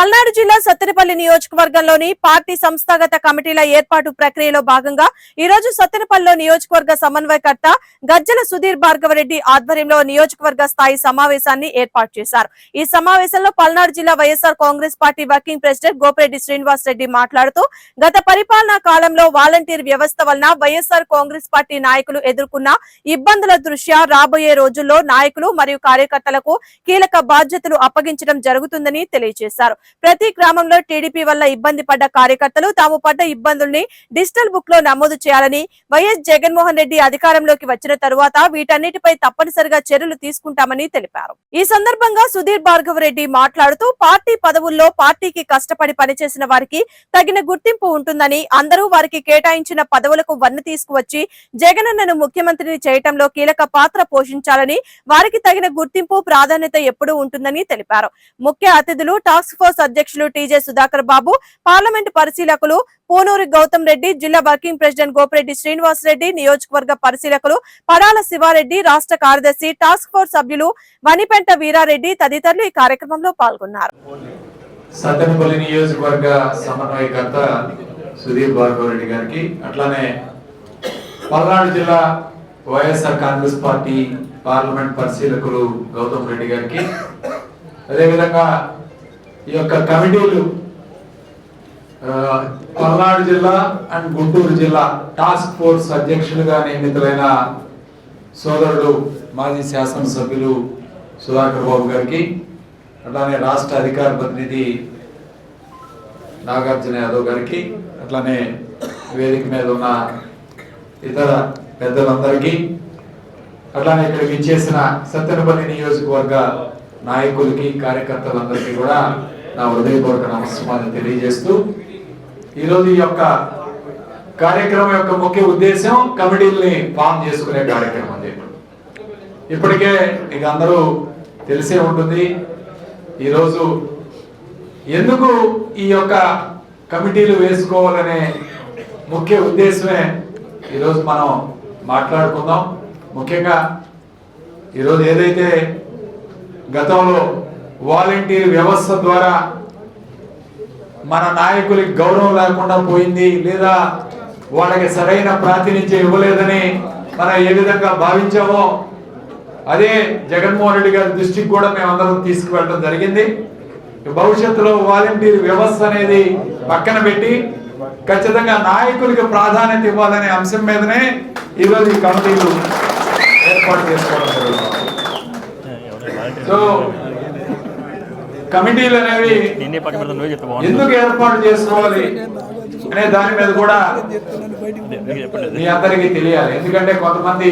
పల్నాడు జిల్లా సత్తెనపల్లి నియోజకవర్గంలోని పార్టీ సంస్థాగత కమిటీల ఏర్పాటు ప్రక్రియలో భాగంగా ఈ రోజు సత్తెనపల్లిలో నియోజకవర్గ సమన్వయకర్త గజ్జల సుధీర్ భార్గవరెడ్డి ఆధ్వర్యంలో నియోజకవర్గ స్థాయి సమావేశాన్ని ఏర్పాటు చేశారు. ఈ సమావేశంలో పల్నాడు జిల్లా YSR Congress party working president Gopireddy Srinivas Reddy మాట్లాడుతూ గత పరిపాలనా కాలంలో వాలంటీర్ వ్యవస్థ వలన వైఎస్ఆర్ కాంగ్రెస్ పార్టీ నాయకులు ఎదుర్కొన్న ఇబ్బందుల దృష్ట్యా రాబోయే రోజుల్లో నాయకులు మరియు కార్యకర్తలకు కీలక బాధ్యతలు అప్పగించడం జరుగుతుందని తెలియజేశారు. ప్రతి గ్రామంలో టీడీపీ వల్ల ఇబ్బంది పడ్డ కార్యకర్తలు తాము పడ్డ ఇబ్బందుల్ని డిజిటల్ బుక్లో నమోదు చేయాలని వైఎస్ జగన్మోహన్ రెడ్డి అధికారంలోకి వచ్చిన తరువాత వీటన్నిటిపై తప్పనిసరిగా చర్యలు తీసుకుంటామని తెలిపారు. ఈ సందర్భంగా సుధీర్ భార్గవ రెడ్డి మాట్లాడుతూ పార్టీ పదవుల్లో పార్టీకి కష్టపడి పనిచేసిన వారికి తగిన గుర్తింపు ఉంటుందని అందరూ వారికి కేటాయించిన పదవులకు వన్ను తీసుకువచ్చి జగనన్నను ముఖ్యమంత్రిని చేయటంలో కీలక పాత్ర పోషించాలని వారికి తగిన గుర్తింపు ప్రాధాన్యత ఎప్పుడూ ఉంటుందని తెలిపారు. ముఖ్య అతిథులు టాస్క్ ఫోర్స్ అధ్యక్షులు టీజే సుధాకర్ బాబు పార్లమెంటు పరిశీలకులు పూనూరి గౌతమ్ రెడ్డి జిల్లా వర్కింగ్ ప్రెసిడెంట్ గోపిరెడ్డి శ్రీనివాస్ రెడ్డి నియోజకవర్గ పరిశీలకులు పడాల శివారెడ్డి రాష్ట్ర కార్యదర్శి టాస్క్ ఫోర్స్ సభ్యులు వనిపెంట వీరారెడ్డి తదితరులు ఈ కార్యక్రమంలో పాల్గొన్నారు. సత్తెనపల్లి నియోజకవర్గ సమన్వయకర్త సుధీర్ భార్గవ్ గారికి అట్లానే పల్నాడు జిల్లా వైఎస్ఆర్ కాంగ్రెస్ పార్టీ పార్లమెంట్ పరిశీలకులు గౌతమ్ రెడ్డి గారికి అదేవిధంగా ఈ యొక్క కమిటీలు పల్నాడు జిల్లా అండ్ గుంటూరు జిల్లా టాస్క్ ఫోర్స్ అధ్యక్షులుగా నియమితులైన సోదరుడు మాజీ శాసనసభ్యులు సుధాకర్ బాబు గారికి అట్లానే రాష్ట్ర అధికార ప్రతినిధి నాగార్జున యాదవ్ గారికి అట్లానే వేదిక మీద ఉన్న ఇతర పెద్దలందరికీ అట్లానే ఇక్కడికి ఇచ్చేసిన సత్తెనపల్లి నియోజకవర్గ నాయకులకి కార్యకర్తలందరికీ కూడా నా హృదయపూర్వక నమస్కారాన్ని తెలియజేస్తూ ఈరోజు ఈ యొక్క కార్యక్రమం యొక్క ముఖ్య ఉద్దేశం కమిటీల్ని ఫామ్ చేసుకునే కార్యక్రమం అది ఇప్పటికే మీకు అందరూ తెలిసే ఉంటుంది ఈరోజు ఎందుకు ఈ యొక్క కమిటీలు వేసుకోవాలనే ముఖ్య ఉద్దేశమే ఈరోజు మనం మాట్లాడుకుందాం. ముఖ్యంగా ఈరోజు ఏదైతే గతంలో వాలంటీర్ వ్యవస్థ ద్వారా మన నాయకులకి గౌరవం లేకుండా పోయింది లేదా వాళ్ళకి సరైన ప్రాతినిధ్యం ఇవ్వలేదని మనం ఏ విధంగా భావించామో అదే జగన్మోహన్ రెడ్డి గారి దృష్టికి కూడా మేమందరం తీసుకువెళ్ళడం జరిగింది. భవిష్యత్తులో వాలంటీర్ వ్యవస్థ అనేది పక్కన పెట్టి ఖచ్చితంగా నాయకులకి ప్రాధాన్యత ఇవ్వాలనే అంశం మీదనే ఈరోజు ఈ కమిటీలు ఏర్పాటు చేసుకోవడం జరుగుతుంది సో కమిటీలు అనేవి ఎందుకు ఏర్పాటు చేసుకోవాలి అనే దాని మీద కూడా మీ అందరికీ తెలియాలి. ఎందుకంటే కొంతమంది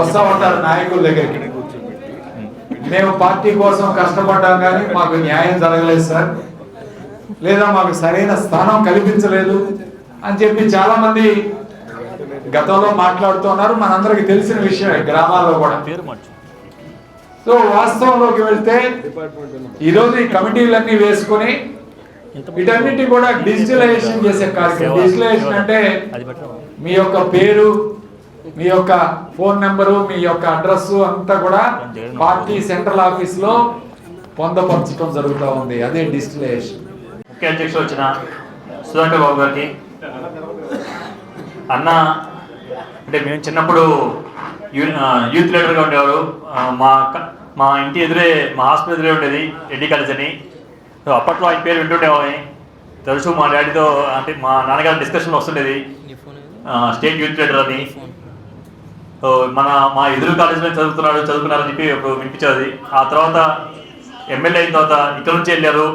వస్తా ఉంటారు నాయకుల దగ్గరికి. మేము పార్టీ కోసం కష్టపడ్డాం కానీ మాకు న్యాయం జరగలేదు సార్. లేదా మాకు సరైన స్థానం కల్పించలేదు అని చెప్పి చాలా మంది గతంలో మాట్లాడుతున్నారు మనందరికి తెలిసిన విషయమే గ్రామాల్లో కూడా. సో వాస్తవంలోకి వెళ్తే ఈరోజు ఈ కమిటీలన్నీ వేసుకొని వీటన్నిటి కూడా డిజిటలైజేషన్ చేసే కార్యక్రమం. డిజిటలైజేషన్ అంటే మీ యొక్క పేరు మీ యొక్క ఫోన్ నెంబరు మీ యొక్క అడ్రస్ అంతా కూడా పార్టీ సెంట్రల్ ఆఫీస్లో పొందపరచడం జరుగుతూ ఉంది. అదే డిజిటలైజేషన్. ముఖ్య అధ్యక్షులు వచ్చిన సుధాకర్ బాబు గారికి. అన్న అంటే మేము చిన్నప్పుడు యూత్ లీడర్గా ఉండేవారు మా మా ఇంటి ఎదురే మా హాస్పిటల్ ఎదురే ఉండేది రెడ్డి కాలేజ్ అని. అప్పట్లో ఆయన పేరు వింటుండేవాడిని. తరచూ మా డాడీతో అంటే మా నాన్నగారి డిస్కషన్ వస్తుండేది. స్టేట్ యూత్ లీడర్ అని. సో మన మా ఎదురు కాలేజీలో చదువుతున్నాడు చదువుకున్నారని చెప్పి ఒక వినిపించేది. ఆ తర్వాత ఎమ్మెల్యే అయిన తర్వాత ఇక్కడ నుంచి వెళ్ళారు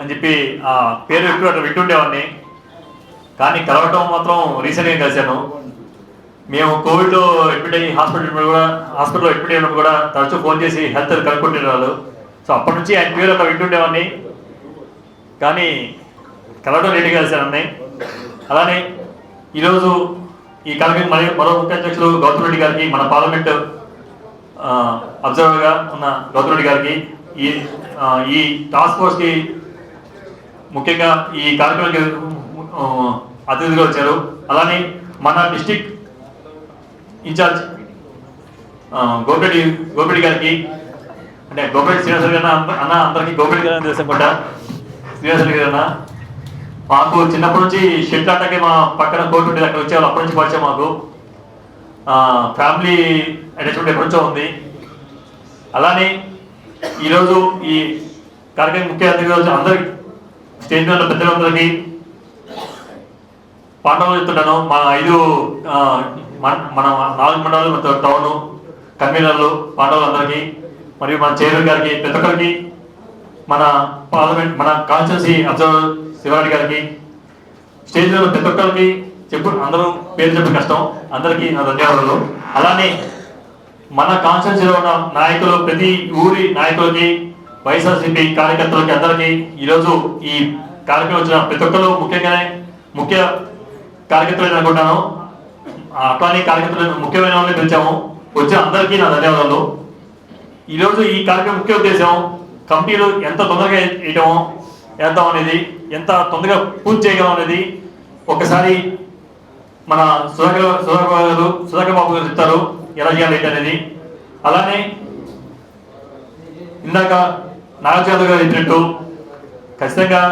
అని చెప్పి ఆ పేరు ఎక్కువ వింటుండేవాడిని. కానీ కలవటం మాత్రం రీసెంట్గా కలిశాను. మేము కోవిడ్లో అడ్మిట్ అయ్యి హాస్పిటల్ కూడా హాస్పిటల్లో అడ్మిట్ అయినప్పుడు కూడా తరచూ ఫోన్ చేసి హెల్త్ కనుక్కుంటున్నారు సో అప్పటి నుంచి ఆయన పేరు అక్కడ వింటుండేవాడిని. కానీ కలవడం లేట్గా సార్ అన్నయ్య. అలానే ఈరోజు ఈ కలకి మరి మరో ముఖ్య అధ్యక్షులు గౌతమ్ రెడ్డి గారికి మన పార్లమెంట్ అబ్జర్వర్గా ఉన్న గౌతమ్ రెడ్డి గారికి ఈ ఈ టాస్క్ ఫోర్స్కి ముఖ్యంగా ఈ కార్యక్రమానికి అతిథిగా వచ్చారు. అలానే మన డిస్టిక్ ఇన్ఛార్జ్ ఆ, గోపిరెడ్డి గోపిరెడ్డి గారికి అంటే గోపిరెడ్డి శ్రీనివాస గారు అన్న అన్న అందరికీ గోపిరెడ్డి గారు తెలుసు అనుకుంటా శ్రీనివాస గారు అన్న మాకు చిన్నప్పటి నుంచి షెట్ ఆటకి మా పక్కన కోర్టు ఉండేది అక్కడ వచ్చేవాళ్ళు అప్పటి నుంచి పరిచయం మాకు. ఫ్యామిలీ అటాచ్మెంట్ ఎప్పటి నుంచో ఉంది. అలానే ఈరోజు ఈ కార్యక్రమం ముఖ్య అతిథి వచ్చి అందరికి స్టేజ్ మీద పెద్దలందరికీ పాఠాలు చెప్తున్నాను మా ఐదు మన- మన నాలుగు మండలాలు మన టౌన్ కన్వీనర్లు పాండవులందరికీ అందరికీ మరియు మన చైర్మన్ గారికి ప్రతి ఒక్కరికి మన పార్లమెంట్ మన కాన్స్టిట్యూన్సీ అబ్జర్వర్ శివారెడ్డి గారికి స్టేజ్లో ప్రతి ఒక్కరికి చెప్పు అందరూ పేరు చెప్పడం కష్టం. అందరికీ నా ధన్యవాదాలు. అలానే మన కాన్స్టిట్యూన్సీలో ఉన్న నాయకులు ప్రతి ఊరి నాయకులకి వైఎస్ఆర్సీపీ కార్యకర్తలకి అందరికీ ఈరోజు ఈ కార్యక్రమం వచ్చిన ప్రతి ఒక్కరు ముఖ్యంగానే ముఖ్య కార్యకర్తలు అనుకుంటాను. అట్లానే కార్యకర్తలు ముఖ్యమైన వాళ్ళని పిలిచాము. వచ్చిన అందరికీ నా ధన్యవాదాలు. ఈరోజు ఈ కార్యక్రమం ముఖ్య ఉద్దేశం కంపెనీలు ఎంత తొందరగా వేయటం వేద్దాం అనేది ఎంత తొందరగా పూర్తి చేయగలం అనేది. ఒకసారి మన సుధాకర్ సుధాకర్ గారు సుధాకర్ బాబు గారు చెప్తారు ఎలా చేయాలి అనేది. అలానే ఇందాక నాగచంద్ర గారు చెప్పినట్టు ఖచ్చితంగా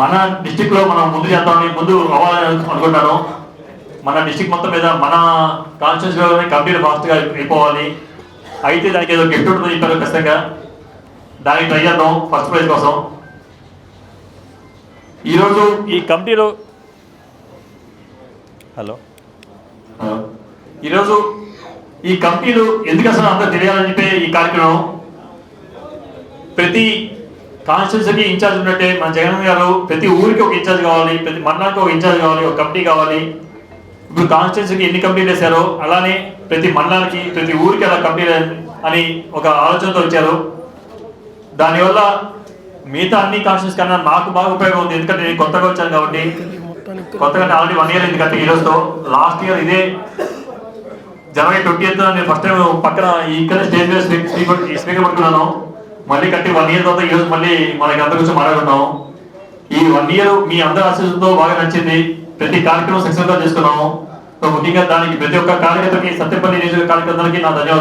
మన డిస్టిక్లో మనం ముందు చేద్దామని ముందు అవ్వాలని అనుకుంటాను మన డిస్టిక్ మొత్తం మీద మన కాన్స్టిట్యూన్సీ లోనే కంప్లీట్ ఫాస్ట్గా అయిపోవాలి. అయితే దానికి ఏదో గిఫ్ట్ ఉంటుందని చెప్పారు ఖచ్చితంగా. దానికి ట్రై చేద్దాం ఫస్ట్ ప్రైజ్ కోసం. ఈరోజు ఈ కమిటీలో హలో. ఈరోజు ఈ కమిటీలు ఎందుకు అసలు అందరూ తెలియాలని చెప్పి ఈ కార్యక్రమం? ప్రతి కాన్స్టిట్యూన్సీకి ఇన్ఛార్జ్ ఉన్నట్టే మన జగన్ గారు ప్రతి ఊరికి ఒక ఇన్ఛార్జ్ కావాలి ప్రతి మండలానికి ఒక ఇన్ఛార్జ్ కావాలి ఒక కమిటీ కావాలి. ఇప్పుడు కాన్స్టిట్యూన్సీకి ఎన్ని కంప్లీట్ వేశారో అలానే ప్రతి మండలానికి ప్రతి ఊరికి అలా కంప్లీట్ అని ఒక ఆలోచనతో వచ్చారు. దానివల్ల మిగతా అన్ని కాన్స్టిట్యూన్స్ కన్నా నాకు బాగా ఉపయోగం ఉంది. ఎందుకంటే నేను కొత్తగా వచ్చాను కాబట్టి కొత్తగా ఆల్రెడీ వన్ ఇయర్ ఎందుకంటే ఈ రోజుతో. లాస్ట్ ఇయర్ ఇదే జనవరి ట్వంటీ ఎయిత్ నేను ఫస్ట్ టైం పక్కన ఇక్కడ స్టేజ్ మీద స్పీకర్ స్పీకర్ పట్టుకున్నాను. మళ్ళీ కట్టి వన్ ఇయర్ తర్వాత ఈ రోజు మళ్ళీ మనకి అందరి గురించి మాట్లాడుకున్నాం ఈ వన్ ఇయర్ మీ అందరి ఆశీస్సులతో బాగా నచ్చింది. ప్రతి కార్యక్రమం సక్సెస్గా చేసుకున్నాము. సో ముఖ్యంగా దానికి ప్రతి ఒక్క కార్యకర్తకి సత్యపల్లి నియోజక కార్యకర్తలకి నా ధన్యవాదాలు.